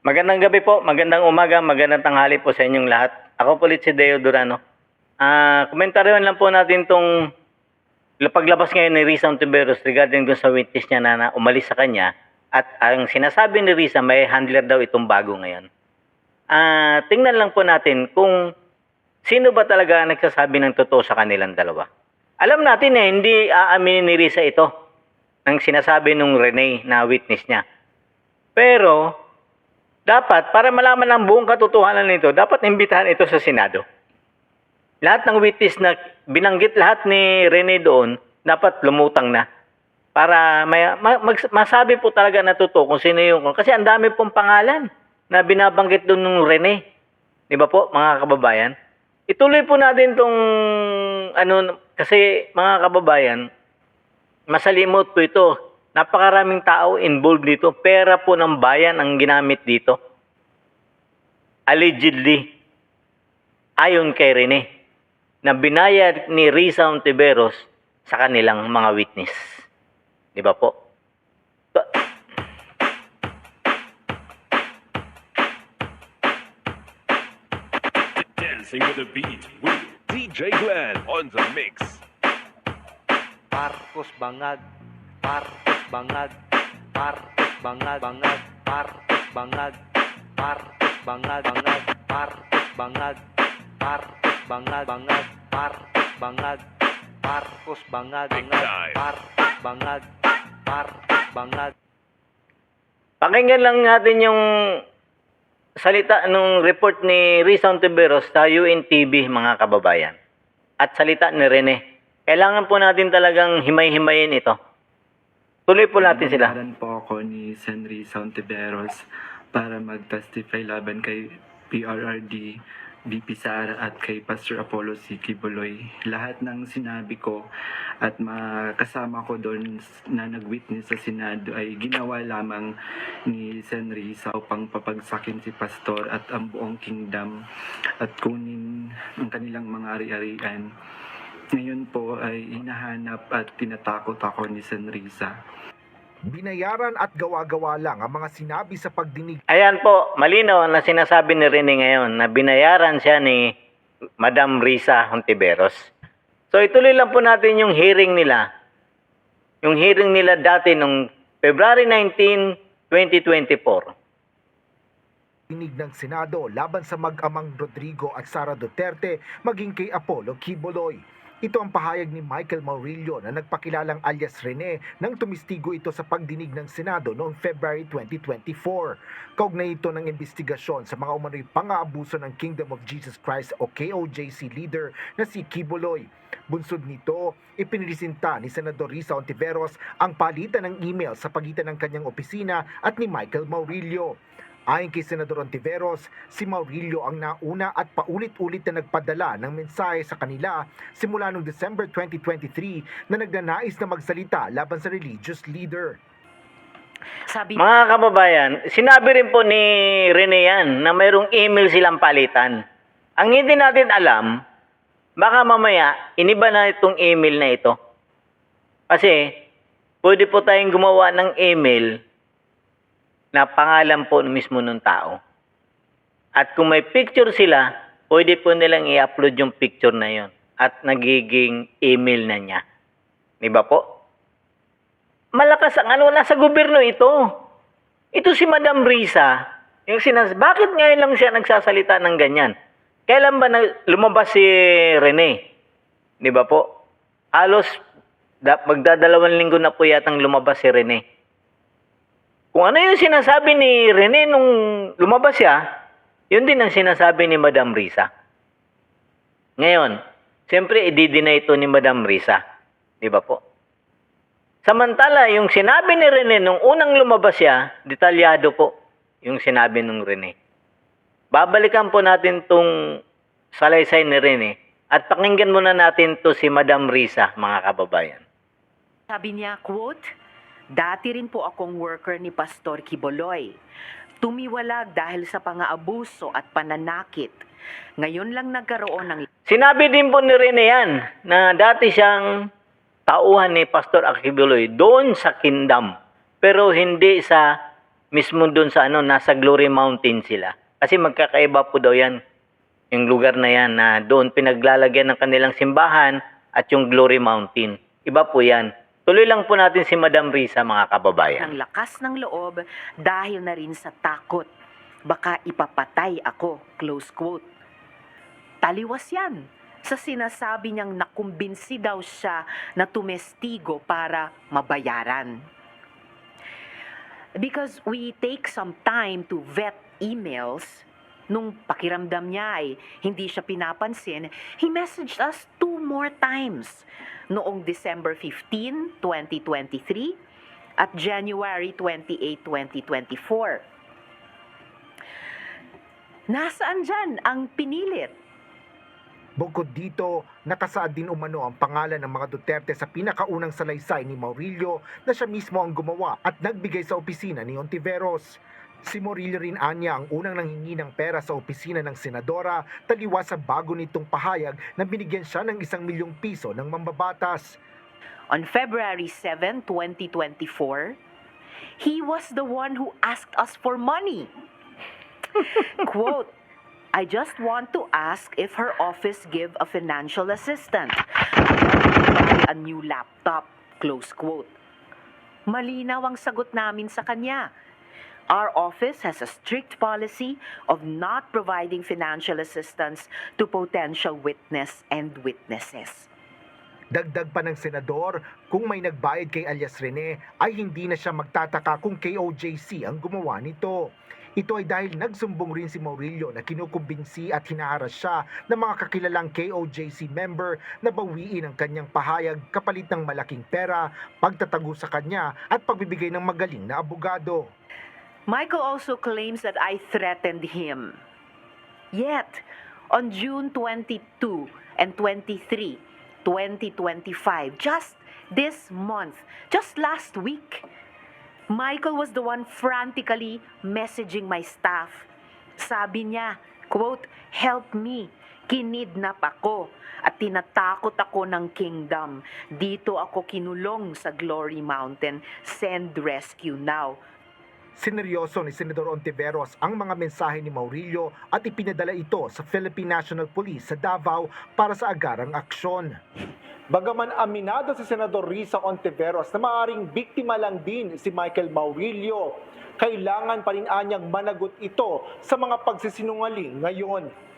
Magandang gabi po, magandang umaga, magandang tanghali po sa inyong lahat. Ako po ulit si Deo Durano. Ah, komentaryon lang po natin tong paglabas ngayon ni Risa Ontiveros regarding dun sa witness niya na, na umalis sa kanya at ang sinasabi ni Risa may handler daw itong bago ngayon. Ah, tingnan lang po natin kung sino ba talaga nagsasabi ng totoo sa kanilang dalawa. Alam natin eh, hindi aaminin ni Risa ito ng sinasabi nung Rene na witness niya. Pero, dapat, para malaman ang buong katotohanan nito, dapat imbitahan ito sa Senado. Lahat ng witness na binanggit lahat ni Rene doon, dapat lumutang na. Para may, ma- mag- masabi po talaga na totoo kung sino yung... Kasi ang dami pong pangalan na binabanggit doon nung Rene. Di ba po, mga kababayan? Ituloy po natin tong ano kasi mga kababayan, masalimot po ito. Napakaraming tao involved dito. Pera po ng bayan ang ginamit dito. Allegedly, ayon kay Rene, na binayad ni Risa Ontiveros sa kanilang mga witness. Di ba po? Dancing with the beat with DJ Glenn on the mix. Marcos Bangag, Marcos Bangag, Marcos Bangag, Bangag, Marcos Bangag, Marcos Bangag, Bangag, Marcos Bangag, Marcos Bangag, Bangag, Marcos Bangag, Marcos Bangag, Bangag. Marcos Bangag, Marcos Bangag. Pakinggan lang natin yung salita nung report ni Risa Ontiveros sa UNTV mga kababayan. At salita ni Rene. Kailangan po natin talagang himay-himayin ito. Tuloy po natin sila. Binayaran po ako ni Senri Sauntiveros para mag-testify laban kay PRRD, BP Sara at kay Pastor Apollo C. Kibuloy. Lahat ng sinabi ko at makasama ko doon na nag-witness sa Senado ay ginawa lamang ni Senri sa upang papagsakin si Pastor at ang buong kingdom at kunin ang kanilang mga ari-arian. Ngayon po ay hinahanap at tinatakot ako ni Senrisa. Binayaran at gawa-gawa lang ang mga sinabi sa pagdinig Ayan po, malinaw na sinasabi ni Rene ngayon na binayaran siya ni Madam Risa Hontiveros. So ituloy lang po natin yung hearing nila. Yung hearing nila dati nung February 19, 2024. dinig ng Senado laban sa mag-amang Rodrigo at Sara Duterte maging kay Apollo Quiboloy. Ito ang pahayag ni Michael Maurilio na nagpakilalang alias Rene nang tumistigo ito sa pagdinig ng Senado noong February 2024. Kaugnay ito ng investigasyon sa mga umano'y pang-aabuso ng Kingdom of Jesus Christ o KOJC leader na si Quiboloy. Bunsod nito, ipinilisinta ni Senador Risa Ontiveros ang palitan ng email sa pagitan ng kanyang opisina at ni Michael Maurilio. Ayon kay Senador Ontiveros, si Maurilio ang nauna at paulit-ulit na nagpadala ng mensahe sa kanila simula noong December 2023 na nagnanais na magsalita laban sa religious leader. Sabi Mga kababayan, sinabi rin po ni Rene yan na mayroong email silang palitan. Ang hindi natin alam, baka mamaya iniba na itong email na ito. Kasi pwede po tayong gumawa ng email na pangalan po mismo ng tao. At kung may picture sila, pwede po nilang i-upload yung picture na yon at nagiging email na niya. Di ba po? malakas ang ano, nasa gobyerno ito. Ito si Madam Risa, yung sinas, bakit ngayon lang siya nagsasalita ng ganyan? Kailan ba na, lumabas si Rene? Di ba po? Halos, da, magdadalawang linggo na po yatang lumabas si Rene. Kung ano yung sinasabi ni Rene nung lumabas siya, yun din ang sinasabi ni Madam Risa. Ngayon, siyempre, i-deny ito ni Madam Risa. Di ba po? Samantala, yung sinabi ni Rene nung unang lumabas siya, detalyado po yung sinabi nung Rene. Babalikan po natin tong salaysay ni Rene at pakinggan muna natin to si Madam Risa, mga kababayan. sabi niya, quote, Dati rin po akong worker ni Pastor Kiboloy. Tumiwalag dahil sa pang-aabuso at pananakit. Ngayon lang nagkaroon ng Sinabi din po ni Rene yan na dati siyang tauhan ni Pastor Akibuloy doon sa kingdom pero hindi sa mismo dun sa ano, nasa Glory Mountain sila. Kasi magkakaiba po daw yan, yung lugar na yan na doon pinaglalagyan ng kanilang simbahan at yung Glory Mountain. Iba po yan. Tuloy lang po natin si Madam Risa mga kababayan. ng lakas ng loob dahil na rin sa takot. Baka ipapatay ako, close quote. Taliwas yan sa sinasabi niyang nakumbinsi daw siya na tumestigo para mabayaran. Because we take some time to vet emails, nung pakiramdam niya ay hindi siya pinapansin, he messaged us two more times noong December 15, 2023 at January 28, 2024. Nasaan dyan ang pinilit? Bukod dito, nakasaad din umano ang pangalan ng mga Duterte sa pinakaunang salaysay ni Maurilio na siya mismo ang gumawa at nagbigay sa opisina ni Ontiveros. Si Maurilio rin anya ang unang nanghingi ng pera sa opisina ng senadora taliwas sa bago nitong pahayag na binigyan siya ng isang milyong piso ng mambabatas. On February 7, 2024, he was the one who asked us for money. Quote, I just want to ask if her office give a financial assistant. I a new laptop. Close quote. Malinaw ang sagot namin sa kanya. Our office has a strict policy of not providing financial assistance to potential witness and witnesses. Dagdag pa ng senador, kung may nagbayad kay alias Rene ay hindi na siya magtataka kung KOJC ang gumawa nito. Ito ay dahil nagsumbong rin si Maurilio na kinukumbinsi at hinaharas siya ng mga kakilalang KOJC member na bawiin ang kanyang pahayag kapalit ng malaking pera, pagtatago sa kanya at pagbibigay ng magaling na abogado. Michael also claims that I threatened him. Yet, on June 22 and 23, 2025, just this month, just last week, Michael was the one frantically messaging my staff. Sabi niya, quote, help me, kinidnap ako at tinatakot ako ng kingdom. Dito ako kinulong sa Glory Mountain. Send rescue now. Sineryoso ni Senador Ontiveros ang mga mensahe ni Maurilio at ipinadala ito sa Philippine National Police sa Davao para sa agarang aksyon. Bagaman aminado si Senador Risa Ontiveros na maaring biktima lang din si Michael Maurilio, kailangan pa rin anyang managot ito sa mga pagsisinungaling ngayon.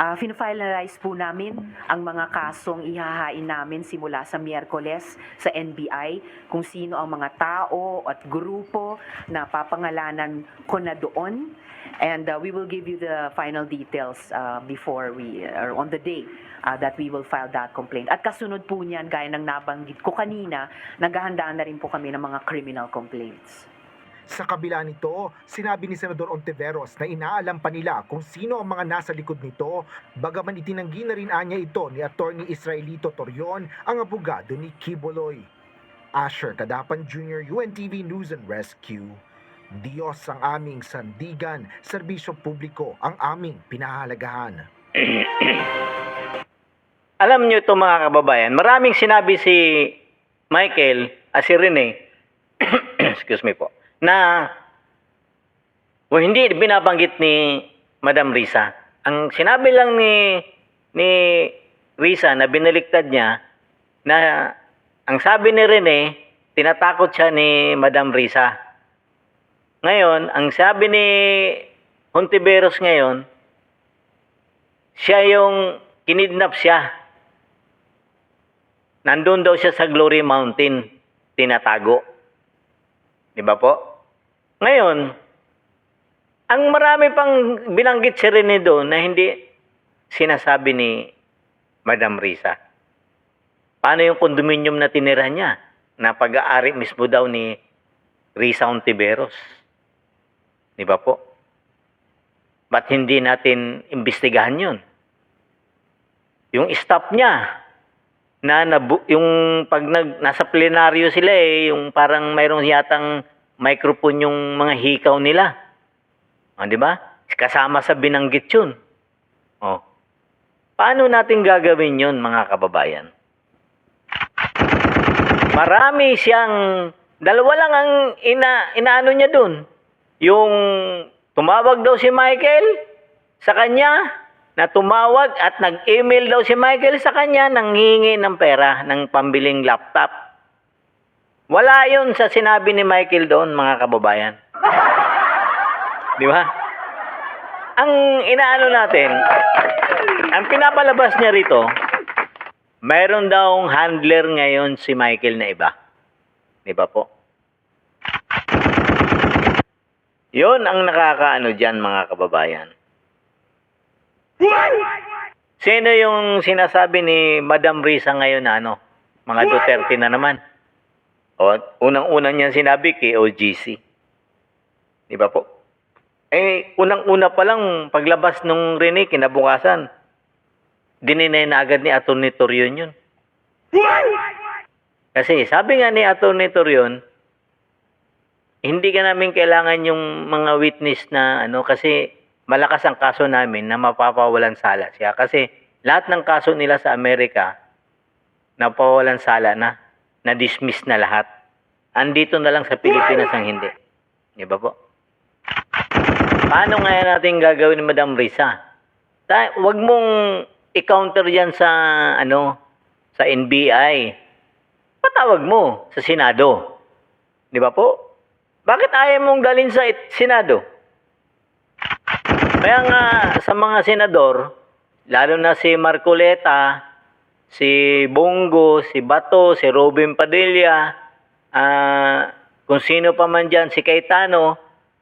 Uh, finalize po namin ang mga kasong ihahain namin simula sa Miyerkules sa NBI kung sino ang mga tao at grupo na papangalanan ko na doon. And uh, we will give you the final details uh, before we, or on the day uh, that we will file that complaint. At kasunod po niyan, gaya ng nabanggit ko kanina, naghahanda na rin po kami ng mga criminal complaints. Sa kabila nito, sinabi ni Senador Ontiveros na inaalam pa nila kung sino ang mga nasa likod nito, bagaman itinanggi na rin anya ito ni Attorney Israelito Torion, ang abogado ni Kiboloy. Asher Kadapan Jr., UNTV News and Rescue. Diyos ang aming sandigan, serbisyo publiko ang aming pinahalagahan. Alam nyo ito mga kababayan, maraming sinabi si Michael, ah, si Rene, excuse me po, na o hindi binabanggit ni Madam Risa. Ang sinabi lang ni ni Risa na binaliktad niya na ang sabi ni Rene, tinatakot siya ni Madam Risa. Ngayon, ang sabi ni Hontiveros ngayon, siya yung kinidnap siya. Nandun daw siya sa Glory Mountain, tinatago. Di ba po? Ngayon, ang marami pang binanggit si Rene doon na hindi sinasabi ni Madam Risa. Paano yung condominium na tinira niya? Na pag-aari mismo daw ni Risa Ontiveros. Di ba po? Ba't hindi natin imbestigahan yun? Yung staff niya, na nabu- yung pag nag, nasa plenaryo sila eh, yung parang mayroong yatang microphone yung mga hikaw nila. O, di ba? Kasama sa binanggit yun. O. Paano natin gagawin yun, mga kababayan? Marami siyang Dalawa lang ang ina, inaano niya dun. Yung tumawag daw si Michael sa kanya, na tumawag at nag-email daw si Michael sa kanya nang hihingi ng pera ng pambiling laptop. Wala yun sa sinabi ni Michael doon, mga kababayan. Di ba? Ang inaano natin, ang pinapalabas niya rito, mayroon daw handler ngayon si Michael na iba. Di ba po? Yun ang nakakaano dyan mga kababayan. Sino yung sinasabi ni Madam Risa ngayon na ano? Mga Duterte na naman. O, unang-unang niyan sinabi kay OGC. Di ba po? Eh, unang-una pa lang, paglabas nung Rene, kinabukasan, dininay na agad ni Atty. Torion yun. Kasi sabi nga ni Atty. Torion, hindi ka namin kailangan yung mga witness na ano kasi malakas ang kaso namin na mapapawalan sala siya kasi lahat ng kaso nila sa Amerika napawalan sala na na-dismiss na lahat. Andito na lang sa Pilipinas ang hindi. Di ba po? Paano nga natin gagawin ni Madam Risa? Ta- wag mong i-counter yan sa ano sa NBI. Patawag mo sa Senado. Di ba po? Bakit ayaw mong dalhin sa Senado? Kaya nga sa mga senador, lalo na si Marcoleta, si Bongo, si Bato, si Robin Padilla, ah, kung sino pa man dyan, si Cayetano,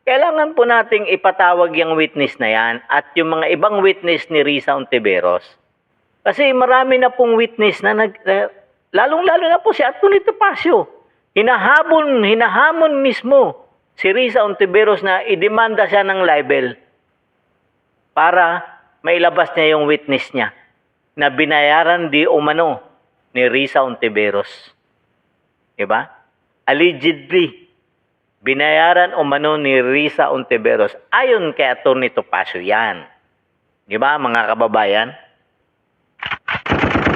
kailangan po nating ipatawag yung witness na yan at yung mga ibang witness ni Risa Ontiveros. Kasi marami na pong witness na nag, eh, lalong-lalo na po si Atty. Topacio. Hinahabol, hinahamon mismo si Risa Ontiveros na idemanda siya ng libel para mailabas niya yung witness niya na binayaran di umano ni Risa Ontiveros. Diba? Allegedly, binayaran umano ni Risa Ontiveros ayon kay Atty. Topacio yan. Di ba mga kababayan?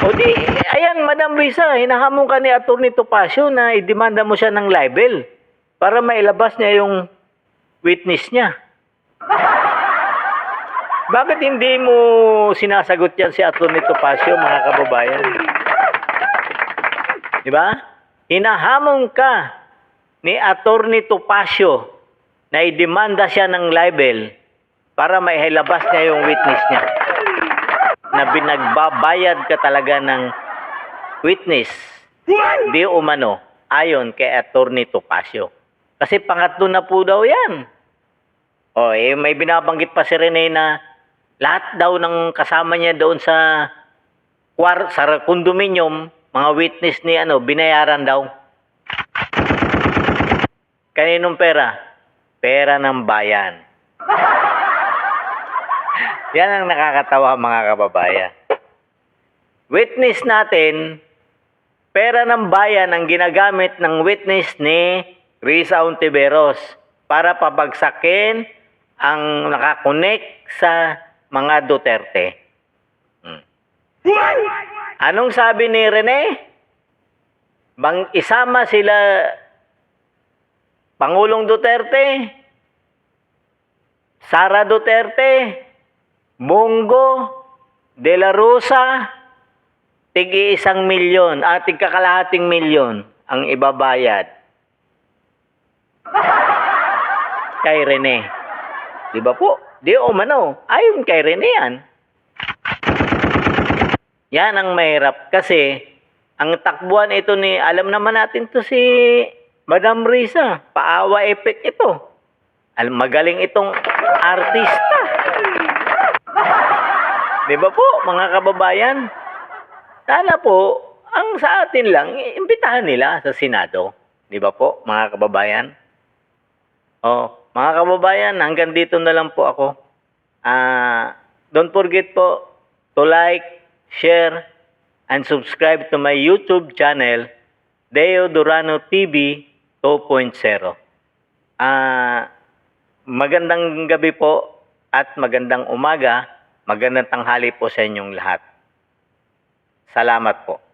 O di, ayan, Madam Risa, hinahamon ka ni Atty. Topacio na idemanda mo siya ng libel para mailabas niya yung witness niya. Bakit hindi mo sinasagot yan si Atty. Topacio, mga kababayan? Di ba? Hinahamon ka ni Atty. Topacio na idemanda siya ng libel para mailabas niya yung witness niya na binagbabayad ka talaga ng witness di umano ayon kay Atty. Topacio. Kasi pangatlo na po daw yan. O, eh, may binabanggit pa si Rene na lahat daw ng kasama niya doon sa sa condominium, mga witness ni ano, binayaran daw. Kaninong pera? Pera ng bayan. Yan ang nakakatawa mga kababayan. Witness natin, pera ng bayan ang ginagamit ng witness ni Risa Ontiveros para pabagsakin ang nakakonek sa mga Duterte. Hmm. Anong sabi ni Rene? Bang isama sila Pangulong Duterte, Sara Duterte, Bongo, De La Rosa, tigi isang milyon, at tig kakalahating milyon ang ibabayad kay Rene. Di ba po? Di o mano, ayon kay Rene yan. Yan ang mahirap kasi ang takbuhan ito ni, alam naman natin to si Madam Risa, paawa effect ito. Alam, magaling itong artista. Di ba po, mga kababayan? Sana po, ang sa atin lang, imbitahan nila sa Senado. Di ba po, mga kababayan? Oh, mga kababayan, hanggang dito na lang po ako. Ah, don't forget po to like, share, and subscribe to my YouTube channel, Deo Durano TV 2.0. Ah, magandang gabi po at magandang umaga, magandang tanghali po sa inyong lahat. Salamat po.